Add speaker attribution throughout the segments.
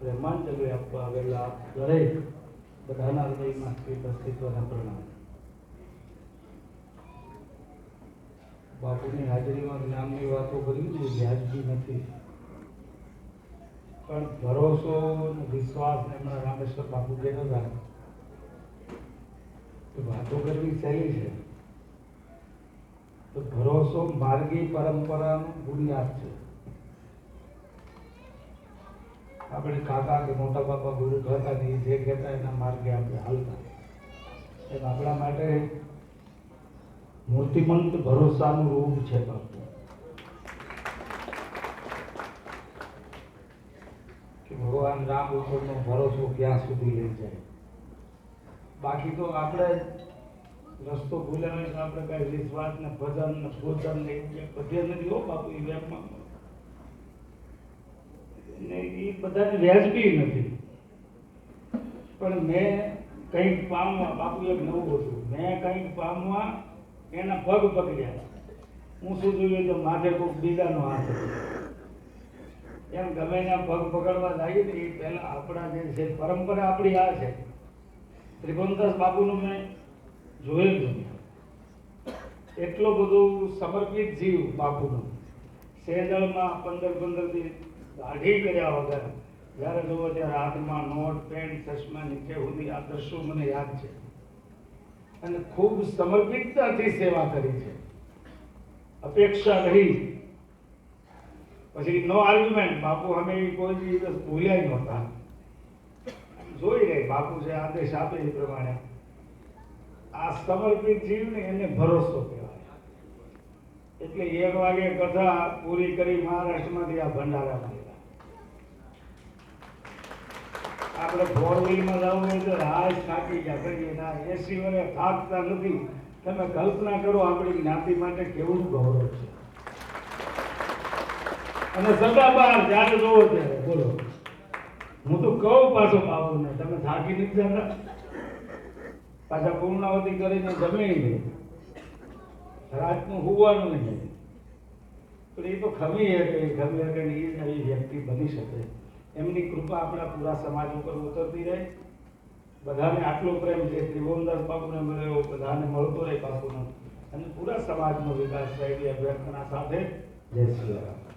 Speaker 1: પ્રેમાંજલિ આપવા આવેલા દરેક બધાના હૃદયમાં સ્થિત અસ્તિત્વના પ્રણામ. બાપુની હાજરીમાં જ્ઞાનની વાતો કરી છે વ્યાજબી નથી. પણ ભરોસો વિશ્વાસ એમના રામેશ્વર બાપુ કહેતા હતા તો વાતો કરવી સહેલી છે. તો ભરોસો, માર્ગી પરંપરાનું બુનિયાદ છે. આપણે કાકા કે મોટા બાપા ગુરુ કહેતા ને જે કહેતા એના માર્ગે આપણે હાલતા. એમ આપણા માટે મૂર્તિમંત ભરોસાનું રૂપ છે બાપુ. કે ભગવાન રામ ઉપરનો ભરોસો ક્યાં સુધી લઈ જાય? બાકી તો આપણે રસ્તો ભૂલ્યા તો આપણે કઈ વિશ્વાસ ને ભજન ને ભોજન ને બધે નથી હો બાપુ, એ વેપમાં ને એ બધાને વ્યાજબી નથી. પણ મેં કંઈક પામવા, બાપુ એક નવું હતું મેં કંઈક પામવા, એના પગ પકડ્યા. હું શું જોયું તો માથે કોઈક બીજાનો હાથ એમ ગમે એના પગ પકડવા લાગી ને એ પહેલા આપણા જે છે, પરંપરા આપણી આ છે. ત્રિભુવનદાસ બાપુનું મેં જોયેલું એટલો બધો સમર્પિત જીવ બાપુનો. સેદળમાં પંદર પંદર દી દાઢી કર્યા વગર જ્યારે જુઓ ત્યારે હાથમાં નોટ પેન્ટ ચશ્મા નીચે સુધી આ દ્રશ્યો મને યાદ છે. અને ખૂબ સમર્પિતતાથી સેવા કરી છે. અપેક્ષા રહી. પછી નો આર્ગ્યુમેન્ટ, બાપુ અમે કોઈ દિવસ ભૂલ્યા નહોતા. જોઈ રહી, બાપુ જે આદેશ આપે એ પ્રમાણે. આ સમર્પિત જીવને એને ભરોસો કહેવાય. એટલે એક વાગે કથા પૂરી કરી મહારાષ્ટ્રમાંથી આ ભંડારા મળ્યા આપણે ફોર વ્હીલમાં જવું હોય તો રાજ ગયા કરીએ ના એસી વડે થાકતા નથી. તમે કલ્પના કરો, આપણી જ્ઞાતિ માટે કેવું ગૌરવ છે. અને સગા બાર જ્યારે જોવો ત્યારે બોલો. હું તો કહું પાછો બાબુને, તમે થાકી નથી જતા? પાછા પૂર્ણાવતી કરીને જમે નહીં રાતનું હોવાનું નહીં. પણ એ તો ખમી શકે ખમી શકે એ વ્યક્તિ બની શકે. એમની કૃપા આપણા પૂરા સમાજ ઉપર ઉતરતી રહે. બધાને આટલો પ્રેમ જે ત્રિભુવનદાસ બાપુને મળ્યો બધાને મળતો રહે બાપુનો. અને પૂરા સમાજનો વિકાસ થાય એવી અભ્યર્થના સાથે જય શ્રી રામ.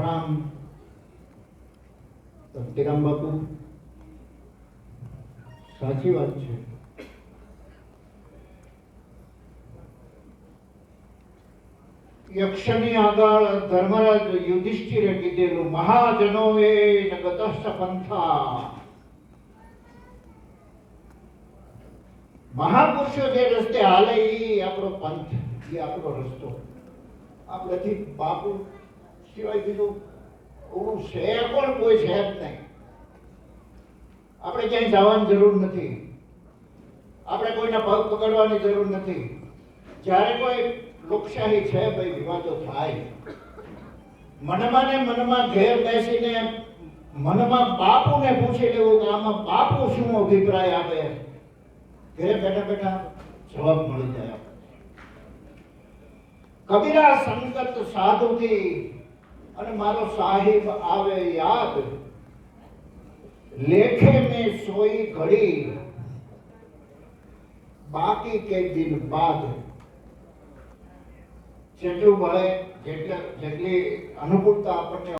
Speaker 2: પ્રણામ ભક્તિરામ બાપુ સાચી વાત છે. યક્ષની આગળ ધર્મરાજ યુધિષ્ઠિરે કીધેલું મહાજનો એ ગતસ્થ પંથા. મહાપુરુષો જે રસ્તે હાલે એ આપણો પંથ એ આપણો રસ્તો. આપણેથી બાપુ સિવાય કીધું, ઓલું છે પણ કોઈ છે નહીં. આપણે ક્યાંય જવાની જરૂર નથી. આપણે કોઈના પગ પકડવાની જરૂર નથી. જ્યારે કોઈ લોકશાહી છે ભાઈ, વિવાદો થાય. મનમાં ને મનમાં ઘેર બેસીને મનમાં બાપુને પૂછી લેવું કે આમાં બાપુ શું અભિપ્રાય આપે? ઘેર બેઠા બેઠા જવાબ મળી જાય. કબીરા સંગત સાધુથી અને મારો સાહેબ આવે યાદ, લેખે મેં સોઈ ઘડી, બાકી કે દિન બાદ. જેટલું ભળે જેટલા જેટલી અનુકૂળતા આપણને